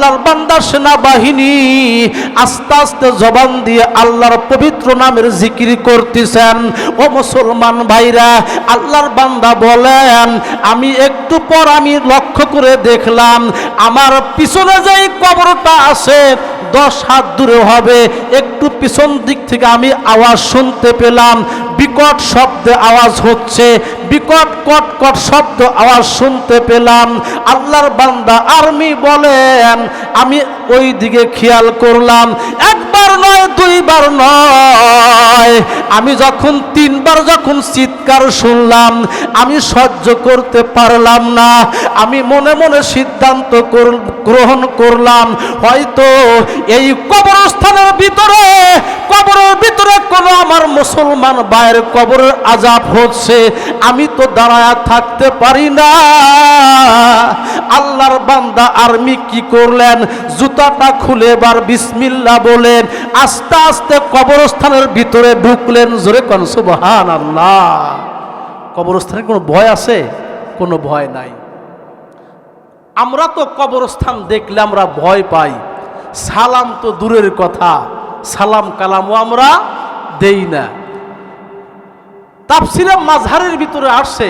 আল্লাহর বান্দা সেনাবাহিনী আস্তে আস্তে জবান দিয়ে আল্লাহর পবিত্র নামের জিকির করতেছেন। ও মুসলমান ভাইরা, আল্লাহর বান্দা বলেন, আমি একটু পর আমি লক্ষ্য করে দেখলাম, আমার পিছনে যেই কবরটা আছে, দশ হাত দূরে হবে। একটু পিছন দিক থেকে আমি আওয়াজ শুনতে পেলাম, বিকট শব্দে আওয়াজ হচ্ছে। বিকট, কট কট শব্দ আওয়াজ শুনতে পেলাম। আল্লাহর বান্দা আর্মি বলেন, আমি ওই দিকে খেয়াল করলাম, একবার নয়, দুইবার নয়। আমি যখন তিনবার যখন চিৎকার শুনলাম, আমি সহ্য করতে পারলাম না। আমি মনে মনে সিদ্ধান্ত গ্রহণ করলাম। হয়তো এই কবরস্থানের ভিতরে কোনো আমার মুসলমান ভাইয়ের কবরের আজাব হচ্ছে, আমি তো দাঁড়ায় থাকতে পারি না। আল্লাহর বান্দা আর্মি কি করলেন? জুতাটা খুলে এবার বিসমিল্লা বলেন, আস্তে আস্তে কবরস্থানের ভিতরে ঢুকলেন। জোরে কন সুবহান আল্লাহ কবরস্থানে কোনো ভয় আছে? কোনো ভয় নাই। আমরা তো কবরস্থান দেখলে আমরা ভয় পাই। সালাম তো দূরের কথা। সালাম কালামও আমরা দেই না। তাফসিরে মাঝহারের ভিতরে আসছে,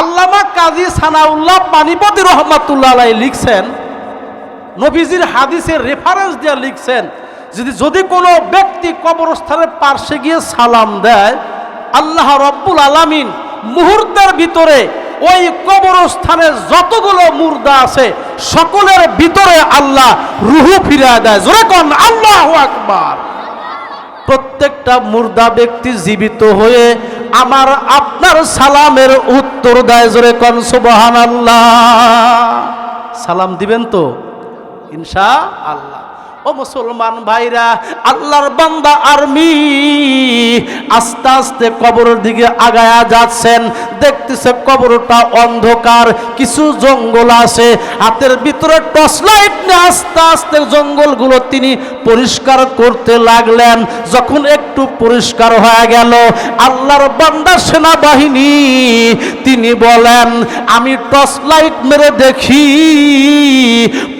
আল্লামা কাজী সানাউল্লাহ পানিপতি রহমাতুল্লাহ আলাই লিখছেন, নবীজির হাদিসের রেফারেন্স দিয়ে লিখছেন, যদি যদি কোনো ব্যক্তি কবরস্থানের পার্শ্বে গিয়ে সালাম দেয়, আল্লাহ রব্বুল আলামিন মুহূর্তের ভিতরে ওই কবরস্থানে যতগুলো মুর্দা আছে, সকলের ভিতরে আল্লাহ রুহু ফিরিয়ে দেয়। কন, আল্লাহ আকবার। প্রত্যেকটা মুর্দা ব্যক্তি জীবিত হয়ে আমার আপনার সালামের উত্তর দেয় জোরে কন সুবহান আল্লাহ সালাম দিবেন তো? ইনশা আল্লাহ। ও মুসলমান ভাইরা, আল্লাহর বান্দা আর্মি আস্তে আস্তে কবরের দিকে আগায়া যাচ্ছেন। দেখতেছে কবরটা অন্ধকার, কিছু জঙ্গল আছে। হাতের ভিতরে টর্চ লাইট নিয়ে আস্তে আস্তে জঙ্গলগুলো তিনি পরিষ্কার করতে লাগলেন। যখন একটু পরিষ্কার হয়ে গেল, আল্লাহর বান্দা সেনাবাহিনী, তিনি বলেন, আমি টর্চ লাইট মেরে দেখি,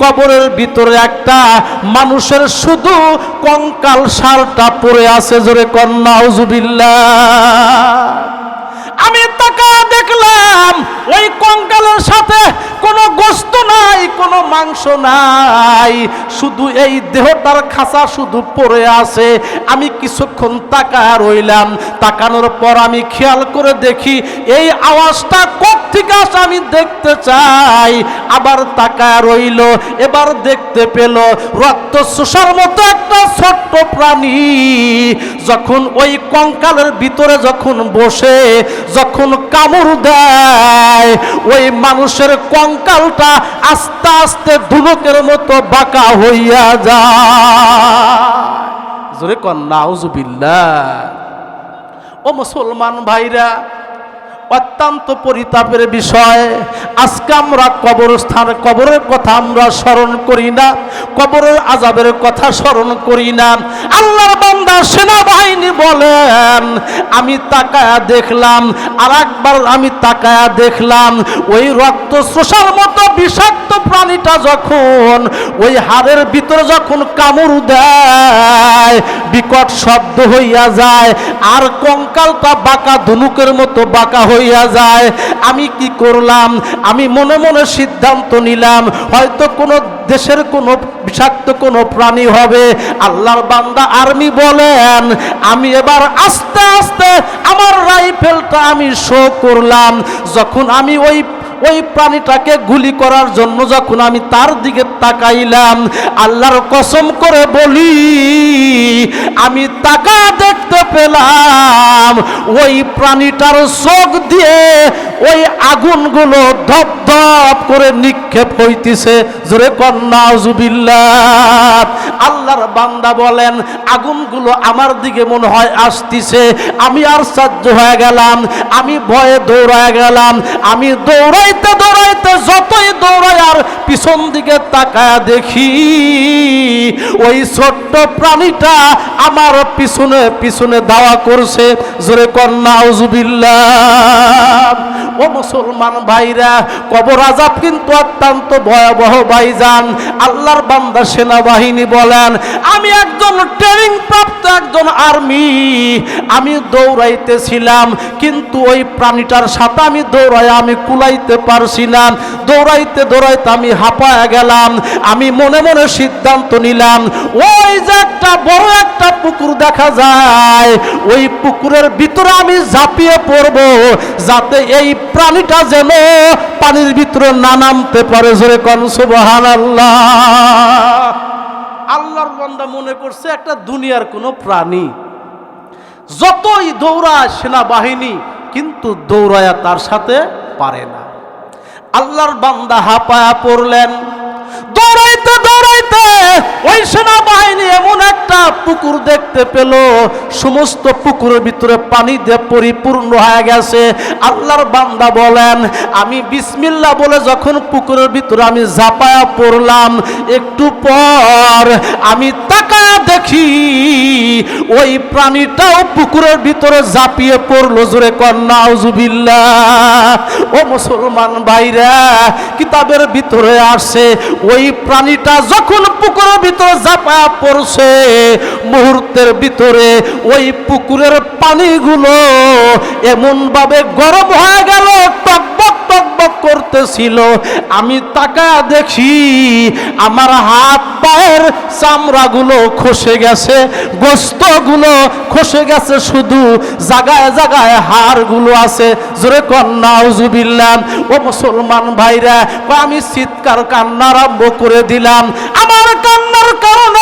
কবরের ভিতরে একটা মানুষের শুধু কঙ্কাল সারটা পড়ে আছে জোরে কন্যা আমি তাকা দেখলাম ওই কঙ্কালের সাথে কোনো গোস্ত নাই, কোনো মাংস নাই। শুধু এই দেহটার খাঁচা শুধু পড়ে আছে। আমি কিছুক্ষণ তাকায় রইলাম। তাকানোর পর আমি খেয়াল করে দেখি, এই আওয়াজটা থেকে আসে আমি দেখতে চাই। আবার তাকায় রইল, এবার দেখতে পেল, রক্ত শোষার মতো একটা ছোট্ট প্রাণী। যখন ওই কঙ্কালের ভিতরে যখন বসে, যখন কামড় দেয় ওই মানুষের কঙ্কালটা আস্তে আস্তে ধুলকের মতো বাঁকা হইয়া যায়। জোরে কন্যা ও মুসলমান ভাইরা অত্যন্ত পরিতাপের বিষয়। আজকে আমরা কবরস্থান, কবরের কথা আমরা স্মরণ করি না, কবরের আজাবের কথা স্মরণ করি না। আল্লাহর বান্দা সেনাবাহিনী বলেন, আমি তাকায়া দেখলাম আর একবার আমি তাকায়া দেখলাম, ওই রক্ত শোষার মতো বিষাক্ত প্রাণীটা যখন, ওই হাড়ের ভিতরে যখন কামড় দেয়, বিকট শব্দ হইয়া যায়, আর কঙ্কালটা বাঁকা, ধনুকের মতো বাঁকা হইয়া যায়। আমি কি করলাম? আমি মনে মনে সিদ্ধান্ত নিলাম, হয়তো কোনো দেশের কোনো বিষাক্ত কোনো প্রাণী হবে। আল্লাহর বান্দা আর্মি বলেন, আমি এবার আস্তে আস্তে আমার রাইফেলটা আমি শো করলাম। যখন আমি ওই ওই প্রাণীটাকে গুলি করার জন্য যখন আমি তার দিকে তাকাইলাম, আল্লাহর কসম করে বলি, আমি তাকা দেখতে পেলাম, ওই প্রাণীটার চোখ দিয়ে ওই আগুনগুলো ধপ ধপ করে নিক্ষেপ হইতেছে। জোরে কন্যা আল্লাহর বান্দা বলেন, আগুনগুলো আমার দিকে মনে হয় আসতিছে। আমি আর সাহায্য হয়ে গেলাম, আমি ভয়ে দৌড়ায় গেলাম, আমি দৌড়াই দৌড়াইতে দৌড়াইতে, যতই দৌড়াই আর পিছন দিকে তাকায় দেখি, ওই ছোট্ট প্রাণীটা আমার পিছনে পিছনে দাওয়া করছে। জোরে কন্যা ও মুসলমান ভাইরা, কবর আজাব কিন্তু অত্যন্ত ভয়াবহ ভাইজান। আল্লাহর বান্দা সেনাবাহিনী বলেন, আমি একজন ট্রেনিং প্রাপ্ত একজন আর্মি আমি দৌড়াইতেছিলাম, কিন্তু ওই প্রাণীটার সাথে আমি দৌড়াই আমি কুলাইতে পারছি না দৌড়াইতে দৌড়াইতে আমি হাঁপায়া গেলাম, আমি মনে মনে সিদ্ধান্ত নিলাম, ওই যে একটা বড় একটা পুকুর দেখা যায়, ওই পুকুরের ভিতরে আমি ঝাঁপিয়ে পড়ব, যাতে এই প্রাণীটা যেন পানির ভিতরে না নামতে পারে। জোরে কন সুবহান আল্লাহ আল্লাহর বন্দা মনে করছে একটা দুনিয়ার কোনো প্রাণী, যতই দৌড়ায় সেনাবাহিনী, কিন্তু দৌড়ায়া তার সাথে পারে না। আল্লাহর বান্দা হাঁপায়া পড়লেন। দৌড়াইতে দৌড়াইতে ওই সেনাবাহিনী এমন একটা পুকুর দেখতে পেল। সমস্ত পুকুরের ভিতরে পানি দিয়ে পরিপূর্ণ হয়ে গেছে। আল্লাহর বান্দা বলেন, আমি বিসমিল্লা বলে যখন পুকুরের ভিতরে আমি ঝাঁপায়া পড়লাম, একটু পর আমি তাকায়া দেখি ওই প্রাণীটাও পুকুরের ভিতরে ঝাঁপিয়ে পড়ল জোরে কন্যা আউজুবিল্লা ও মুসলমান ভাইরা, কিতাবের ভিতরে আসছে ওই প্রাণীটা পুকুরের ভিতরে ঝাঁপা পড়ছে মুহূর্তের ভিতরে ওই পুকুরের পানিগুলো এমনভাবে গরম হয়ে গেল টকবক টকবক করতেছিল। আমি তাকা দেখি আমার হাত পায়ের চামড়াগুলো খসে গেছে, গোস্তগুলো খসে গেছে, শুধু জাগায় জাগায় হাড়গুলো আছে। জোরে কন্যা উজুবিল্লাম ও মুসলমান ভাইরা আমি চিৎকার কান্না আরম্ভ করে দিলাম। আমার কান্নার কারণে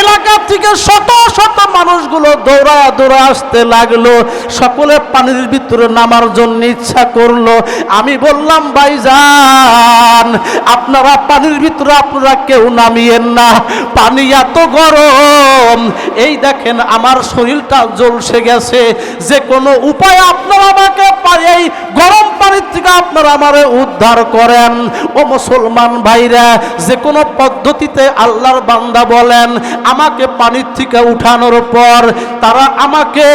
এলাকা থেকে শত শত মানুষগুলো দৌড়ায় দৌড়া আসতে লাগল। সকলে পানির ভিতরে নামার জন্য ইচ্ছা করল। আমি বললাম, ভাইজান, আপনারা পানির ভিতরে আপনারা কেউ নামিয়েন না। পানি এত গরম। এই দেখেন আমার শরীরটা জ্বলসে গেছে। যে কোনো উপায় আপনারা আমাকে এই গরম পানির থেকে আপনারা আমারে উদ্ধার করেন। ও মুসলমান ভাইরা, যে কোনো পদ্ধতিতে আল্লাহর বান্দা বলেন, আমাকে পানির থেকে উঠানোর পর তারা আমাকে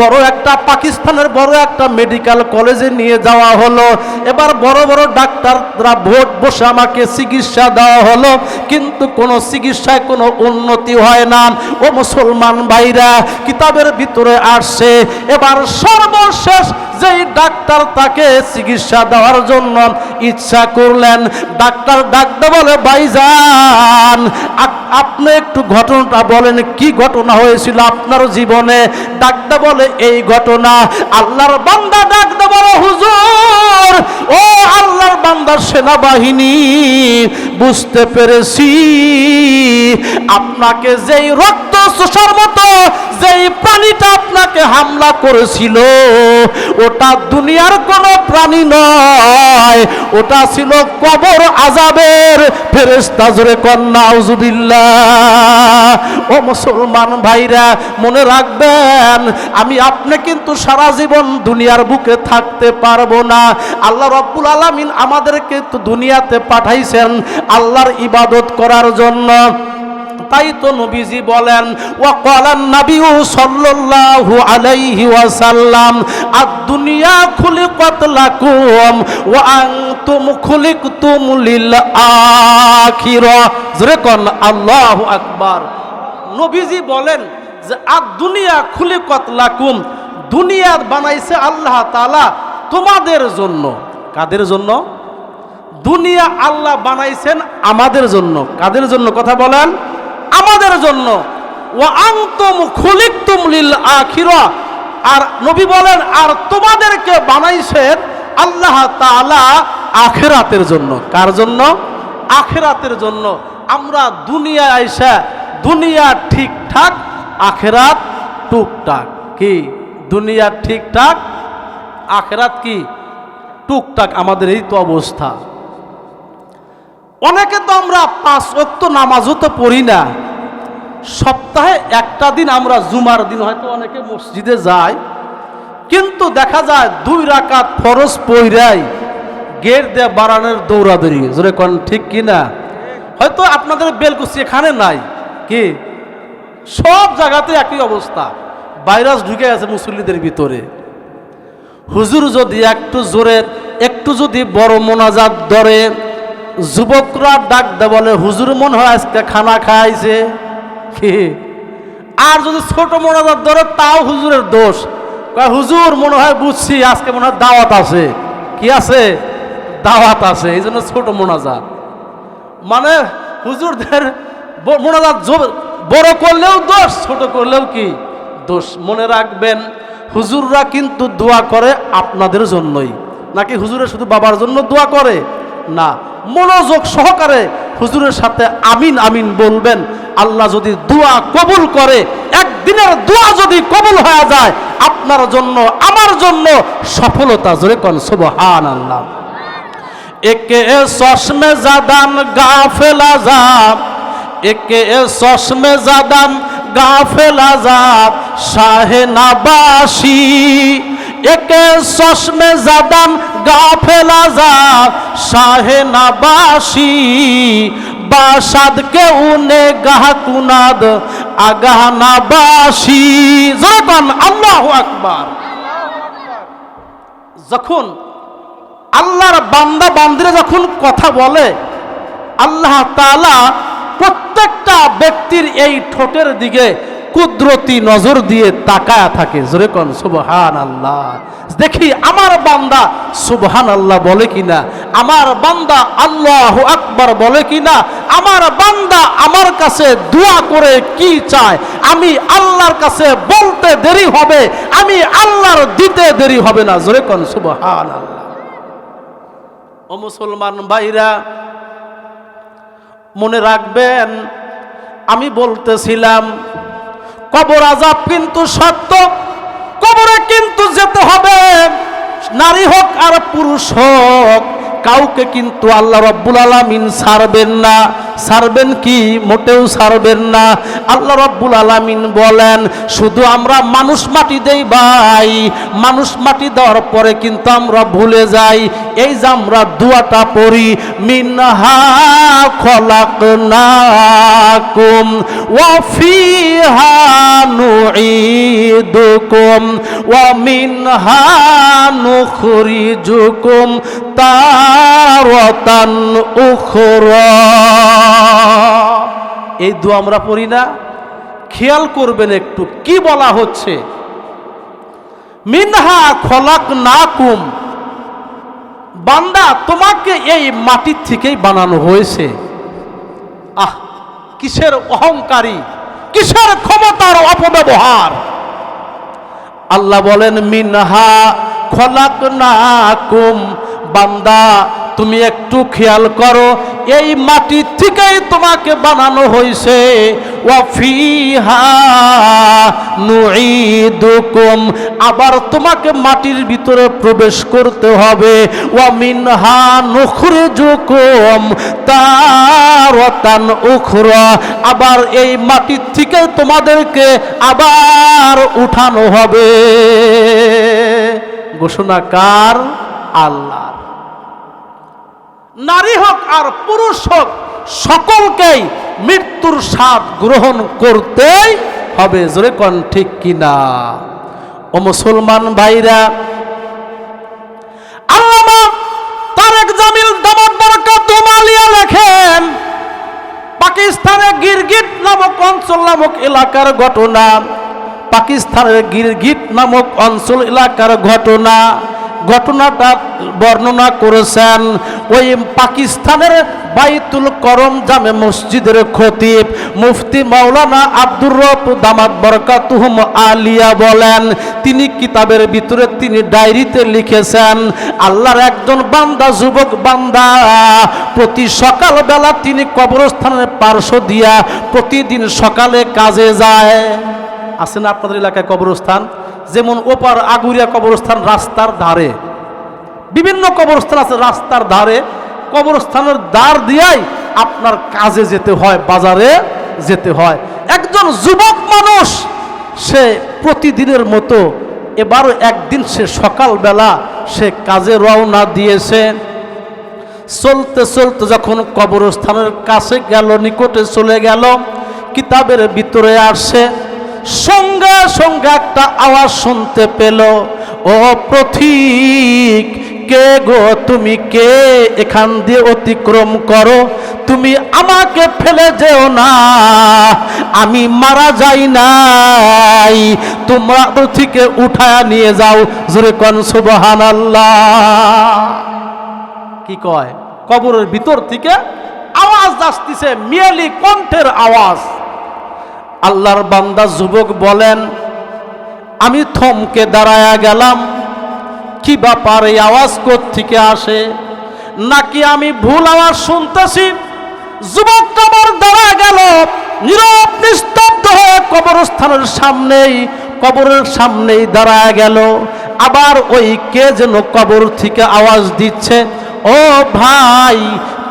বড় একটা পাকিস্তানের বড় একটা মেডিকেল কলেজে নিয়ে যাওয়া হলো। এবার বড় বড় ডাক্তাররা ভোট বসে আমাকে চিকিৎসা দেওয়া হলো। কিন্তু কোনো চিকিৎসায় কোনো উন্নতি হয় না। ও মুসলমান ভাইরা, কিতাবের ভিতরে আসছে। এবার সর্বশেষ যেই ডাক্তার তাকে চিকিৎসা দেওয়ার জন্য ইচ্ছা করলেন, ডাক্তার ডাকতে বলে ভাইজান আপ- আপনি একটু ঘটনাটা বলেন, কি ঘটনা হয়েছিল আপনার জীবনে? ডাকতে বলে, এই ঘটনা আল্লাহর বান্দা ডাকতে বলে, হুজুর, ও আল্লাহর বান্দার সেনাবাহিনী, বুঝতে পেরেছি, আপনাকে যেই রক্ত শোষার মতো, যেই প্রাণীটা আপনাকে হামলা করেছিল ওটা দুনিয়ার কোনো প্রাণী নয়। ওটা ছিল কবর আজাবের ফেরেস্তা জোরে কন্যা আউজুবিল্লাহ ও মুসলমান ভাইরা, মনে রাখবেন, আমি আপনি কিন্তু সারা জীবন দুনিয়ার বুকে থাকতে পারব না। আল্লাহ রব্বুল আলামিন আমাদেরকে দুনিয়াতে পাঠাইছেন আল্লাহর ইবাদত করার জন্য। তাই তো নবীজি বলেন, ওয়াকালান নাবিউ আলাইহি ওয়া আকবার। নবীজি বলেন যে, আদ-দুনিয়া খুলিকাত লাকুম, দুনিয়া বানাইছে আল্লাহ তাআলা তোমাদের জন্য। কাদের জন্য? দুনিয়া আল্লাহ বানাইছেন আমাদের জন্য। কাদের জন্য? কথা বলেন। আমাদের জন্য। আর নবী বলেন, আর তোমাদেরকে বানাইছেন আল্লাহ আখেরাতের জন্য। কার জন্য? আখেরাতের জন্য। আমরা দুনিয়া দুনিয়া ঠিকঠাক, আখেরাত টুকটাক। কি? দুনিয়া ঠিকঠাক, আখেরাত কি? টুকটাক। আমাদের এই তো অবস্থা। অনেকে তো আমরা পাঁচ অক্ত নামাজও তো পড়ি না। সপ্তাহে একটা দিন আমরা জুমার দিন, হয়তো অনেকে মসজিদে যায়, কিন্তু দেখা যায় দুই রাকাত ফরজ পইরাই গেট দিয়ে বাড়ানোর দৌড়াদৌড়ি। জোরে কন, ঠিক কি না? হয়তো আপনাদের বেলকুচি এখানে নাই। কি? সব জায়গাতে একই অবস্থা। ভাইরাস ঢুকে আছে মুসল্লিদের ভিতরে। হুজুর যদি একটু জোরে, একটু যদি বড় মোনাজাত ধরে, যুবকরা ডাক দে বলে, হুজুর মনে হয় আজকে খানা খাইছে? কি? আর যদি ছোট মোনাজাত ধরে, তাও হুজুরের দোষ। হুজুর, মনে হয় বুঝছি, আজকে মনে হয় দাওয়াত আছে। কি আছে? দাওয়াত আছে, এই জন্য ছোট মোনাজাত। মানে হুজুরদের মোনাজাত বড় করলেও দোষ, ছোট করলেও কি দোষ? মনে রাখবেন, হুজুররা কিন্তু দোয়া করে আপনাদের জন্যই। নাকি হুজুরের শুধু বাবার জন্য দোয়া করে? না। মনোযোগ সহকারে হুজুরের সাথে আমিন আমিন বলবেন। আল্লাহ যদি দোয়া কবুল করে, একদিনের দোয়া যদি কবুল হয়ে যায়, আপনার জন্য, আমার জন্য সফলতা জোরে কন সুবহান আল্লাহ একে চশমে জাদান গাফেল আজাব একে চশমে জাদান গাফেল আজাব শাহে নাবাসি একে চশমে জাদান গাফেল আজাব শাহে নাবাসি। বাসাদকে উনে গাহ কুনাদ, আগাহ নাবাসি। যখন আল্লাহু আকবার। যখন আল্লাহর বান্দা বান্দিরা যখন কথা বলে, আল্লাহ তালা প্রত্যেকটা ব্যক্তির এই ঠোঁটের দিকে কুদরতি নজর দিয়ে তাকায়া থাকে। জোরে কন সুবহান আল্লাহ দেখি আমার বান্দা সুবহান আল্লাহ বলে কিনা? আমার বান্দা আল্লাহ আকবার বলে কিনা? আমার বান্দা আমার কাছে দোয়া করে কি চায়? আমি আল্লাহর কাছে বলতে দেরি হবে, আমি আল্লাহর দিতে দেরি হবে না। জোরে কন সুবহান আল্লাহ ও মুসলমান ভাইরা, মনে রাখবেন, আমি বলতেছিলাম কবর আজাব কিন্তু সত্য কবরে কিন্তু যেতে হবে। নারী হোক আর পুরুষ হোক কাউকে কিন্তু আল্লাহ রব্বুল আলামিন ছাড়বেন না। সারবেন কি? মোটেও সারবেন না। আল্লাহ রব্বুল আলামিন বলেন, শুধু আমরা মানুষ মাটি দেই ভাই। মানুষ মাটি দেওয়ার পরে কিন্তু আমরা ভুলে যাই। এই যে আমরা দুয়াটা পড়ি, মিনহা খলাকনাকুম ওয়া ফিহা নুঈদুকুম। এই দোয়া আমরা পড়ি না। খেয়াল করবেন একটু, কি বলা হচ্ছে? মিনহা খলাক না কুম বান্দা, তোমাকে এই মাটির থেকেই বানানো হয়েছে। আহ, কিসের অহংকারী, কিসের ক্ষমতার অপব্যবহার? আল্লাহ বলেন মিনহা খলাক নাকুম বান্দা তুমি একটু খেয়াল করো, এই মাটির থেকেই তোমাকে বানানো হয়েছে আবার তোমাকে মাটির ভিতরে প্রবেশ করতে হবে। ওয়া মিনহা নুখরিজুকুম তারাতান উখরা। আবার এই মাটির থেকে তোমাদেরকে আবার উঠানো হবে। ঘোষণা কার? আল্লাহ নারী হোক আর পুরুষ হোক, সকলকেই মৃত্যুর স্বাদ গ্রহণ করতেই হবে। জোরে কন, ঠিক কিনা? ও মুসলমান ভাইরা, আল্লামা তারেক জামিল দামাত বরকত মালিয়া লেখেন পাকিস্তানে গিরগিট নামক অঞ্চল নামক এলাকার ঘটনা, পাকিস্তানের গিরগিট নামক অঞ্চল এলাকার ঘটনা ঘটনাটা বর্ণনা করেছেন, ওই পাকিস্তানের বাইতুল করম জামে মসজিদের খতিব মুফতি মাওলানা আব্দুর রব দামাত বরকাতুহুম আলিয়া বলেন, তিনি কিতাবের ভিতরে তিনি ডায়েরিতে লিখেছেন, আল্লাহর একজন বান্দা, যুবক বান্দা, প্রতি সকালবেলা তিনি কবরস্থানের পার্শ্ব দিয়া প্রতিদিন সকালে কাজে যায়। আছে না আপনাদের এলাকায় কবরস্থান? যেমন ওপার আগুরিয়া কবরস্থান রাস্তার ধারে, বিভিন্ন কবরস্থান আছে রাস্তার ধারে, কবরস্থানের দ্বার দিয়াই আপনার কাজে যেতে হয়, বাজারে যেতে হয়। একজন যুবক মানুষ, সে প্রতিদিনের মতো এবারও একদিন সে সকালবেলা সে কাজে রওনা দিয়েছে। চলতে চলতে যখন কবরস্থানের কাছে গেল, নিকটে চলে গেল, কিতাবের ভিতরে আসে সঙ্গে সঙ্গে একটা আওয়াজ শুনতে পেল, ও প্রথিক কে গো তুমি? কে এখান দিয়ে অতিক্রম করো? তুমি আমাকে ফেলে যেও না, আমি মারা যাই নাই। তোমরা থেকে উঠায়া নিয়ে যাও। জোরে কন সুবহান কি কয়? কবরের ভিতর থেকে আওয়াজ আসতেছে, মিয়ালি কণ্ঠের আওয়াজ। আল্লাহর বান্দা যুবক বলেন, আমি থমকে দাঁড়ায়া গেলাম, কি ব্যাপার এই আওয়াজ থেকে আসে? নাকি আমি ভুল আওয়াজ শুনতেছি? যুবক কবর দাঁড়া গেল, নীরব, নিস্তব্ধ হয়ে কবরস্থানের সামনেই, কবরের সামনেই দাঁড়ায় গেল। আবার ওই কে যেন কবর থেকে আওয়াজ দিচ্ছে, ও ভাই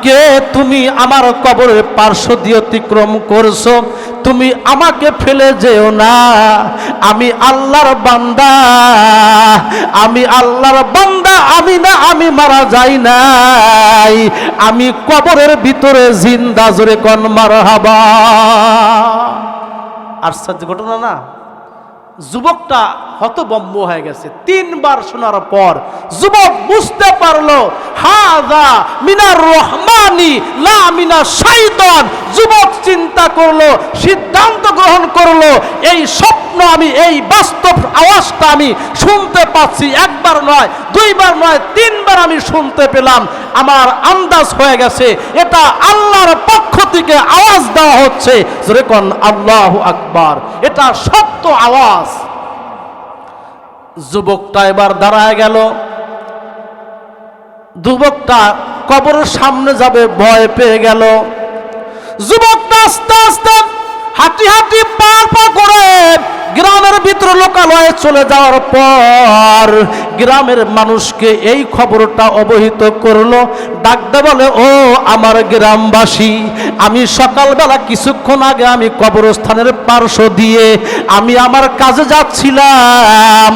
কে তুমি আমার কবরের পার্শ্ব দিয়ে অতিক্রম করছ। তুমি আমাকে ফেলে যেও না। আমি আল্লাহর বান্দা। আমি আল্লাহর বান্দা। আমি না, আমি মারা যাই নাই। আমি কবরের ভিতরে জিন্দা, জোরে কন মার হাবা আশ্চর্য ঘটনা না? যুবকটা হতবম্ব হয়ে গেছে। তিনবার শোনার পর যুবক বুঝতে পারল হাদা মিনার রহমানি, লা মিনা শাইতান। যুবক চিন্তা করল, সিদ্ধান্ত গ্রহণ করল, এই স্বপ্ন আমি, এই বাস্তব আওয়াজটা আমি শুনতে পাচ্ছি। একবার নয়, দুইবার নয়, তিনবার আমি শুনতে পেলাম। আমার আন্দাজ হয়ে গেছে। এটা আল্লাহর পক্ষ থেকে আওয়াজ দেওয়া হচ্ছে। যেরকম আল্লাহ আকবার, এটা সত্য আওয়াজ। যুবকটা এবার দাঁড়ায় গেল। যুবকটা কবরের সামনে যাবে, ভয় পেয়ে গেল। যুবকটা আস্তে আস্তে হাঁটি হাঁটি পার পা করে গ্রামের ভিতরে লোকালয়ে চলে যাওয়ার পর গ্রামের মানুষকে এই খবরটা অবহিত করল। ডাকতে বলে, ও আমার গ্রামবাসী, আমি সকালবেলা কিছুক্ষণ আগে আমি কবরস্থানের পার্শ্ব দিয়ে আমি আমার কাজে যাচ্ছিলাম।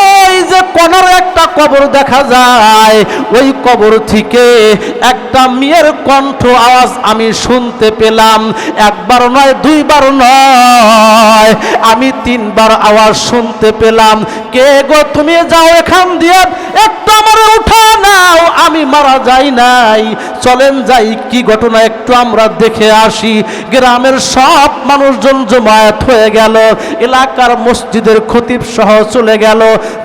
ওই যে কোনার একটা কবর দেখা যায়, ওই কবর থেকে একটা মেয়ের কণ্ঠ আওয়াজ আমি শুনতে পেলাম। একবার নয়, দুইবার নয়, আমি তিনবার আওয়াজ শুনতে পেলাম। কে গো তুমি যাও এখান দিয়ে, একটা আমার উঠা নাও, আমি মারা যাই নাই। চলেন যাই, কি ঘটনা একটু আমরা দেখে আসি। গ্রামের সব মানুষজন জমায়েত হয়ে গেল। এলাকার মসজিদের খতিব সহ চলে গেল।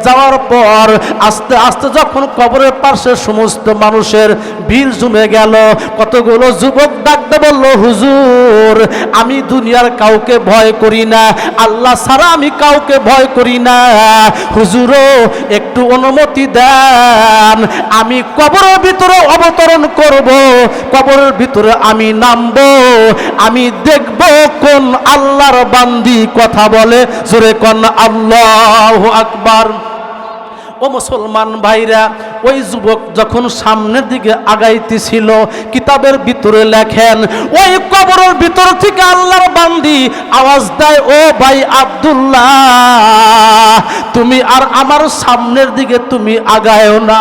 যাওয়ার পর আস্তে আস্তে যখন কবরের পাশে সমস্ত মানুষের ভিড় জমে গেল, কতগুলো যুবক ডাকতে বলল, হুজুর, আমি দুনিয়ার কাউকে ভয় করি না। আল্লাহ ছাড়া আমি কাউকে ভয় করি না। হুজুরও একটু অনুমতি দেন। আমি কবরের ভিতরে অবতরণ করব, কবরের ভিতরে আমি নামবো। আমি দেখব কোন আল্লাহর বান্দি কথা বলে। জোরে কন, আল্লাহ আকবার। ও মুসলমান ভাইরা ওই যুবক যখন সামনের দিকে আগাইতেছিল, কিতাবের ভিতরে লেখেন, ওই কবরের ভিতর থেকে আল্লাহর বান্দি আওয়াজ দেয়, ও ভাই আব্দুল্লাহ, তুমি আর আমার সামনের দিকে তুমি আগায়ও না।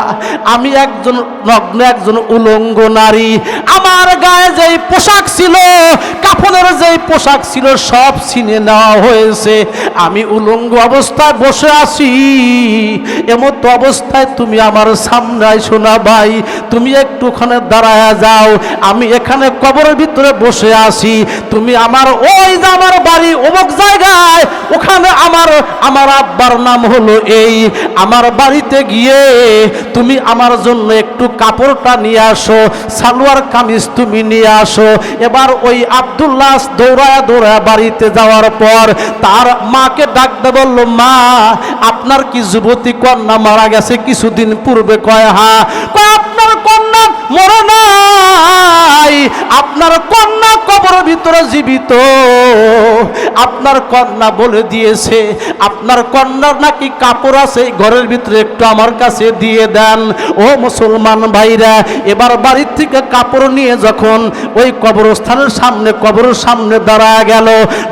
আমি একজন নগ্ন, একজন উলঙ্গ নারী। আমার গায়ে যেই পোশাক ছিল, কাপড়ের যেই পোশাক ছিল, সব ছিনে নেওয়া হয়েছে। আমি উলঙ্গ অবস্থায় বসে আছি। এমত অবস্থায় তুমি আমার সামনে আইসো না ভাই, তুমি একটুখানে দাঁড়ায় যাও, আমি এখানে কবরের ভিতরে বসে আছি। তুমি আমার ওই যে আমার বাড়ি অমুক জায়গায়, ওখানে আমার আমার আব্বার নাম হলো এই। আমার বাড়িতে গিয়ে তুমি আমার জন্য একটু কাপড়টা নিয়ে আসো, সালোয়ার কামিজ তুমি নিয়ে আসো। এবার ওই আবদুল্লাহ দৌড়ায় দৌড়ায় বাড়িতে যাওয়ার পর তার মাকে ডাকতে বলল, মা, আপনার কি যুবতী কন্যা মারা গেছে কিছুদিন পূর্বে কয় হা? কয় আপনার কন্যা মরে আপনার কন্যা কবর ভিতরে জীবিত। আপনার কন্যা বলে দিয়েছে, আপনার কন্যার নাকি কাপড় আছে ঘরের ভিতরে একটু আমার কাছে দিয়ে দেন। ও মুসলমান ভাইরা, এবার বাড়ির থেকে কাপড় নিয়ে যখন ওই কবরস্থানের সামনে, কবরের সামনে দাঁড়ায় গেল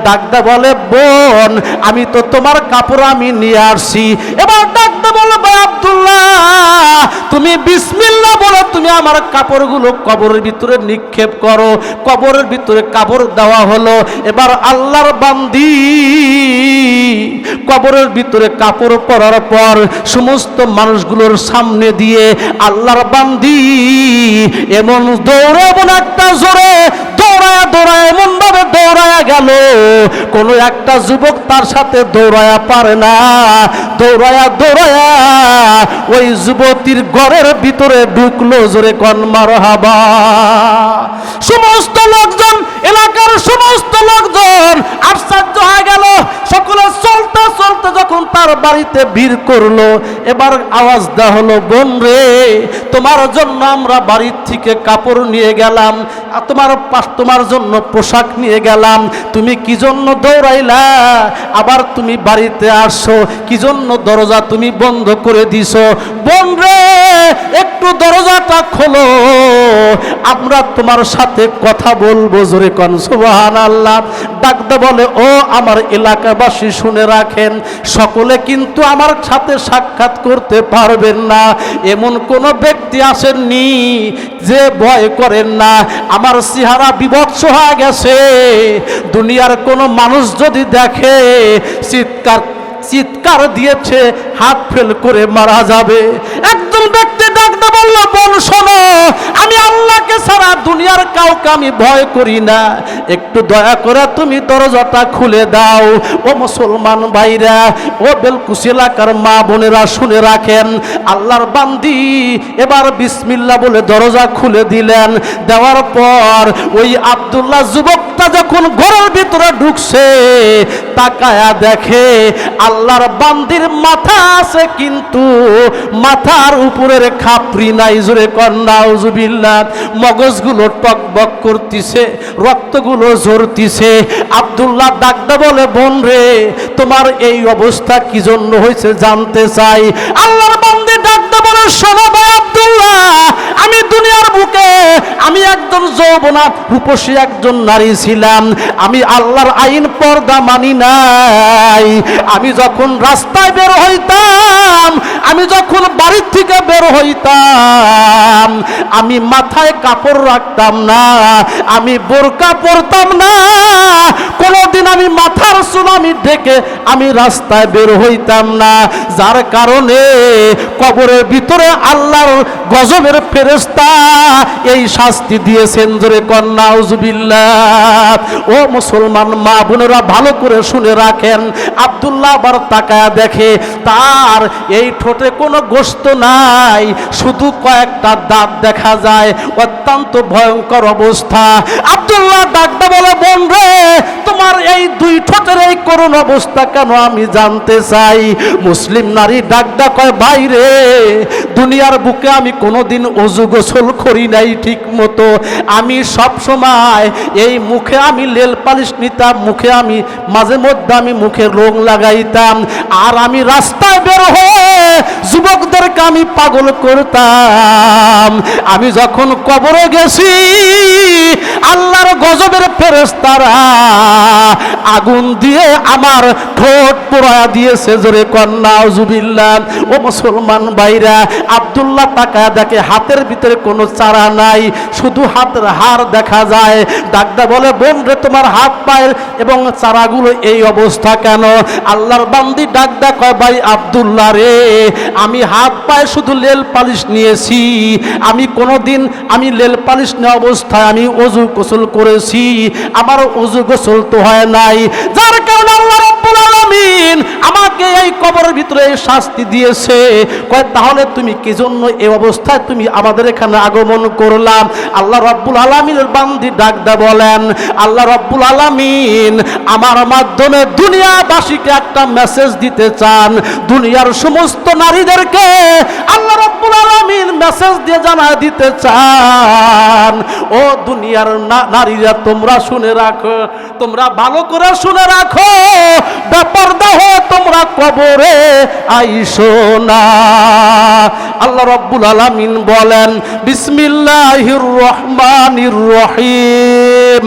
ডাকদা বলে, বোন, আমি তো তোমার কাপড় আমি নিয়ে আসছি। এবার ডাকদা বলল আব্দুল্লাহ, তুমি বিসমিল্লাহ বলে তুমি আমার কাপড়গুলো কবরের ভিতরে নিক্ষেপ করো। কবরের ভিতরে কাপড় দেওয়া হলো। এবার আল্লাহর বান্দি কবরের ভিতরে কাপড় পরার পর সমস্ত মানুষগুলোর সামনে দিয়ে আল্লাহর বান্দি এমন দৌড়ে এমন একটা জোরে দৌড়ায়া, দৌড়ায় এমন ভাবে দৌড়ায়া গেল। কোনো একটা যুবক তার সাথে দৌড়ায়া পারে না। দৌড়ায়া দৌড়ায়া, ওই যুবতীর ঘরের ভিতরে ঢুকলো জোরে কন। মার হাবা সমস্ত লোকজন, এলাকার সমস্ত লোকজন আশ্চর্য হয়ে গেল। সকলে চলতে চলতে যখন তার বাড়িতে ভিড় করল, এবার আওয়াজ দেওয়া হলো, বোন রে, তোমার জন্য আমরা বাড়ির থেকে কাপড় নিয়ে গেলাম তোমার তোমার জন্য পোশাক নিয়ে গেলাম। তুমি কি জন্য দৌড়াইলা? আবার তুমি বাড়িতে আসো, কি জন্য দরজা তুমি বন্ধ করে দিছো? বোন রে, একটু দরজাটা খোলো। আমরা তোমার সাথে কথা বলব জোরে কন সুবহান আল্লাহ ডাকতে বলে, ও আমার এলাকাবাসী, শুনে রাখেন, সকলে কিন্তু আমার সাথে সাক্ষাৎ করতে পারবেন না। এমন কোন ব্যক্তি আসেননি যে ভয় করেন না। আমার চেহারা বিভৎস হয়ে গেছে। দুনিয়ার কোনো মানুষ যদি দেখে, চিৎকার চিৎকার দিয়েছে, হাত ফেল করে মারা যাবে। একজন ব্যক্তি ডাকতে বলল, বোন, শোনো, আমি আল্লাহকে ছাড়া দুনিয়ার কাউকে আমি ভয় করি না। একটু দয়া করে তুমি দরজাটা খুলে দাও। ও মুসলমান ভাইরা, ও বেলকুশ এলাকার মা বোনেরা শুনে রাখেন, আল্লাহর বান্দি এবার বিসমিল্লা বলে দরজা খুলে দিলেন। দেওয়ার পর ওই আব্দুল্লাহ যুবকটা যখন ঘরের ভিতরে ঢুকছে, তাকায়া দেখে আল্লাহর বান্দির মাথা আছে কিন্তু মাথার উপরের খাপড়ি নাই, জোরে কন্যা উজুবিল্লা মগজগুলো টকবক করতিছে, রক্তগুলো ঝরতিছে। আব্দুল্লাহ ডাকতে বলে, বোন রে, তোমার এই অবস্থা কি জন্য হয়েছে জানতে চাই? আল্লাহর বান্দি ডাকতে শোনো ভাই আমি দুনিয়ার বুকে, আমি একজন যৌবনা রূপসী একজন নারী ছিলাম। আমি আল্লাহর আইন পর্দা মানি নাই। আমি যখন রাস্তায় বের হইতাম, আমি যখন বাড়ির থেকে বের হইতাম, আমি মাথায় কাপড় রাখতাম না, আমি বোরকা পরতাম না। কোনোদিন আমি মাথার আমি ডেকে আমি রাস্তায় বের হইতাম না। যার কারণে কবরের ভিতরে আল্লাহর গজবের ফেরেস্তা এই শাস্তি দিয়েছেন জোরে কন্যা উজবিল্লাহ ও মুসলমান মা বোনেরা ভালো করে শুনে রাখেন। আব্দুল্লাহ আবার তাকায়া দেখে, তার এই ঠোঁটে কোনো গোস্ত নাই, শুধু কয়েকটা দাঁত দেখা যায়, অত্যন্ত ভয়ঙ্কর অবস্থা। আব্দুল্লাহ ডাকটা বলে, বোন রে, তোমার এই দুই ঠোঁটের এই করুণ অবস্থা কেন আমি জানতে চাই? মুসলিম নারী ডাকডা কয় বাইরে দুনিয়ার বুকে আমি কোনোদিন অজু গোসল করি নাই ঠিক মতো। আমি সব সময় এই মুখে আমি লেল পালিশ নিতাম, মুখে আমি মাঝে মধ্যে আমি মুখে রং লাগাইতাম। আর আমি রাস্তায় বের হয়ে যুবকদেরকে আমি পাগল করতাম। আমি যখন কবরে গেছি, আল্লাহর গজবের ফেরেস্তারা আগুন দিয়ে আমার ঠোঁট পোড়া দিয়েছে, জোরে কন্যা জুবিল্লা ও মুসলমান ভাইরা। আব্দুল্লাহ তাকায় দেখে হাতের ভিতরে কোনো চারা নাই, শুধু হাতের হার দেখা যায়। ডাকদা বলে, বোন রে, তোমার হাত পায়ের এবং চারাগুলো এই অবস্থা কেন? আল্লাহর বান্দি ডাকদা কয়, ভাই আব্দুল্লাহ রে, আমি হাত পায়ে শুধু লেল পালিশ নিয়েছি। আমি কোনোদিন, আমি লেল পালিশ নেওয়া অবস্থায় আমি অজু গোসল করেছি। আমার অজু গোসল তো হয় নাই। যার কারণে আল্লাহ রব্বুল আলামিন আমাকে এই কবরের ভিতরে শাস্তি দিয়েছে। কয়, তাহলে তুমি কি জন্য এই অবস্থায় তুমি আমাদের এখানে আগমন করলাম? আল্লাহ রব্বুল আলামিনের বান্দি ডাকদা বলেন, আল্লাহ রব্বুল আলামিন আমার মাধ্যমে দুনিয়াবাসীকে একটা মেসেজ দিতে চান। দুনিয়ার সমস্ত নারীদেরকে আল্লাহ রব্বুল আলামিন মেসেজ দিয়ে জানা দিতে চান। ও দুনিয়ার নারীরা, তোমরা শুনে রাখো, তোমরা ভালো করে শুনে রাখো। ব্যাপার দেহ তোমরা কবরে আইসো না। আল্লাহ রব্বুল আলামিন বলেন বিসমিল্লাহির রহমানির রহিম।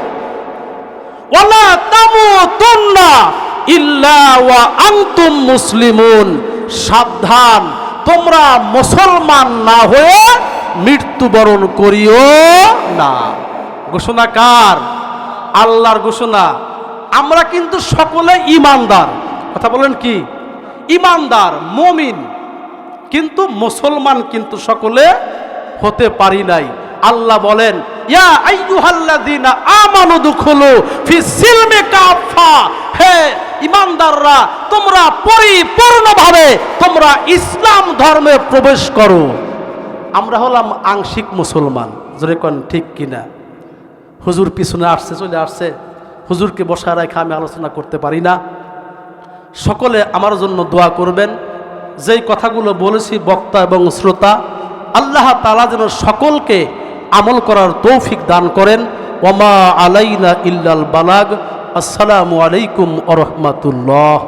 ওয়ালা মুসলিমুন। সাবধান, তোমরা মুসলমান না হয়ে মৃত্যুবরণ করিও না। ঘোষণা কার? আল্লাহর ঘোষণা। আমরা কিন্তু সকলে ইমানদার। কথা বলেন কি? ইমানদার, মমিন। কিন্তু মুসলমান কিন্তু সকলে হতে পারি নাই। আল্লাহ বলেন ইয়া আইয়ুহাল্লাযীনা আমানু দুখুলু ফি সিলমি কাফা হে ইমানদাররা, তোমরা পরিপূর্ণভাবে তোমরা ইসলাম ধর্মে প্রবেশ করো। আমরা হলাম আংশিক মুসলমান। জোরে কোন, ঠিক কিনা? হুজুর পিছনে আসছে, চলে আসছে। হুজুরকে বসা রেখে আমি আলোচনা করতে পারি না। সকলে আমার জন্য দোয়া করবেন। যেই কথাগুলো বলেছি বক্তা এবং শ্রোতা, আল্লাহ তালা যেন সকলকে আমল করার তৌফিক দান করেন। ওমা আলাইনা ইল্লাল বালাগ। আসসালামু আলাইকুম আ রহমাতুল্লাহ।